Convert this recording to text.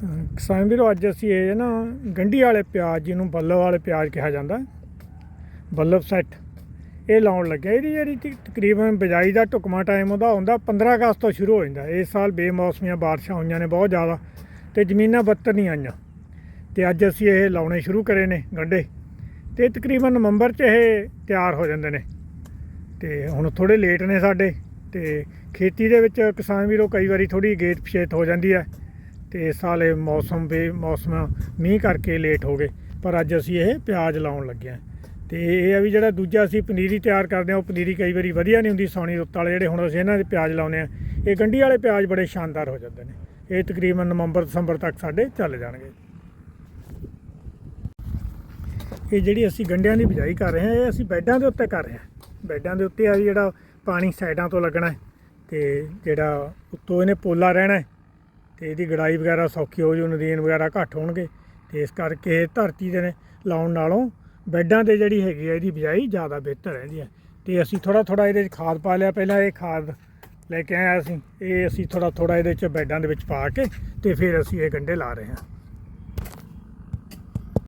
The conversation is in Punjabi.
ਕਿਸਾਨ ਵੀਰੋ, ਅੱਜ ਅਸੀਂ ਇਹ ਨਾ ਗੰਢੀ ਵਾਲੇ ਪਿਆਜ਼ ਜਿਹਨੂੰ ਬੱਲਬ ਵਾਲੇ ਪਿਆਜ਼ ਕਿਹਾ ਜਾਂਦਾ ਬੱਲਬ ਸੈੱਟ। ਇਹ ਲਾਉਣ ਲੱਗਿਆ। ਇਹਦੀ ਜਿਹੜੀ ਤਕਰੀਬਨ ਬਿਜਾਈ ਦਾ ਟੁਕਮਾ ਟਾਈਮ ਉਹਦਾ ਹੁੰਦਾ 15 ਅਗਸਤ ਤੋਂ ਸ਼ੁਰੂ ਹੋ ਜਾਂਦਾ। ਇਸ ਸਾਲ ਬੇਮੌਸਮੀਆਂ ਬਾਰਿਸ਼ਾਂ ਹੋਈਆਂ ਨੇ ਬਹੁਤ ਜ਼ਿਆਦਾ ਤੇ ਜ਼ਮੀਨਾਂ ਬੱਤਰ ਨਹੀਂ ਆਈਆਂ। ਤੇ ਅੱਜ ਅਸੀਂ ਇਹ ਲਾਉਣੇ ਸ਼ੁਰੂ ਕਰੇ ਨੇ ਗੰਢੇ। ਤੇ ਤਕਰੀਬਨ ਨਵੰਬਰ 'ਚ ਇਹ ਤਿਆਰ ਹੋ ਜਾਂਦੇ ਨੇ। ਤੇ ਹੁਣ ਥੋੜੇ ਲੇਟ ਨੇ ਸਾਡੇ ਤੇ ਖੇਤੀ ਦੇ ਵਿੱਚ ਕਿਸਾਨ ਵੀਰੋ, ਕਈ ਵਾਰੀ ਥੋੜੀ ਗੇਟ ਪਛੇਤ ਹੋ ਜਾਂਦੀ ਹੈ। ਤੇ ਇਸ ਸਾਲ ਇਹ ਮੌਸਮ ਬੇ ਮੌਸਮ ਮੀਂਹ ਕਰਕੇ ਲੇਟ ਹੋ ਗਏ। ਪਰ ਅੱਜ ਅਸੀਂ ਇਹ ਪਿਆਜ਼ ਲਾਉਣ ਲੱਗੇ ਹਾਂ। ਤੇ ਇਹ ਆ ਵੀ ਜਿਹੜਾ ਦੂਜਾ ਅਸੀਂ ਪਨੀਰੀ ਤਿਆਰ ਕਰਦੇ ਹਾਂ, ਉਹ ਪਨੀਰੀ ਕਈ ਵਾਰੀ ਵਧੀਆ ਨਹੀਂ ਹੁੰਦੀ, ਸੌਣੀ ਰੁੱਤ ਵਾਲੇ ਜਿਹੜੇ ਹੁਣ ਅਸੀਂ ਇਹਨਾਂ ਦੇ ਪਿਆਜ਼ ਲਾਉਨੇ ਆ ਇਹ ਗੰਢੀ ਵਾਲੇ ਪਿਆਜ਼ ਬੜੇ ਸ਼ਾਨਦਾਰ ਹੋ ਜਾਂਦੇ ਨੇ। ਇਹ ਤਕਰੀਬਨ ਨਵੰਬਰ, ਦਸੰਬਰ ਤੱਕ ਸਾਡੇ ਚੱਲ ਜਾਣਗੇ। ਇਹ ਜਿਹੜੀ ਅਸੀਂ ਗੰਢਿਆਂ ਦੀ ਬਿਜਾਈ ਕਰ ਰਹੇ ਹਾਂ, ਇਹ ਅਸੀਂ ਬੈੱਡਾਂ ਦੇ ਉੱਤੇ ਕਰ ਰਹੇ ਹਾਂ। ਬੈੱਡਾਂ ਦੇ ਉੱਤੇ ਆ ਵੀ ਜਿਹੜਾ ਪਾਣੀ ਸਾਈਡਾਂ ਤੋਂ ਲੱਗਣਾ ਹੈ ਤੇ ਜਿਹੜਾ ਉੱਤੋਂ ਇਹਨੇ ਪੋਲਾ ਰਹਿਣਾ ਹੈ ਤੇ ਇਹਦੀ ਗੜਾਈ ਵਗੈਰਾ ਸੌਖੀ ਹੋ ਜੂ, ਨਦੀਨ ਵਗੈਰਾ ਘੱਟ ਹੋਣਗੇ। ਤੇ ਇਸ ਕਰਕੇ ਧਰਤੀ ਦੇ ਨੇ ਲਾਉਣ ਨਾਲੋਂ ਬੈੱਡਾਂ ਤੇ ਜਿਹੜੀ ਹੈਗੀ ਆ, ਇਹਦੀ ਬਿਜਾਈ ਜ਼ਿਆਦਾ ਬਿਹਤਰ ਰਹਿੰਦੀ ਹੈ ਤੇ ਅਸੀਂ ਥੋੜਾ ਥੋੜਾ ਇਹਦੇ 'ਚ ਖਾਦ ਪਾ ਲਿਆ। ਪਹਿਲਾਂ ਇਹ ਖਾਦ ਲੈ ਕੇ ਆਇਆ ਅਸੀਂ। ਇਹ ਅਸੀਂ ਥੋੜਾ ਥੋੜਾ ਇਹਦੇ 'ਚ ਬੈੱਡਾਂ ਦੇ ਵਿੱਚ ਪਾ ਕੇ ਤੇ ਫਿਰ ਅਸੀਂ ਇਹ ਗੰਢੇ ਲਾ ਰਹੇ ਹਾਂ।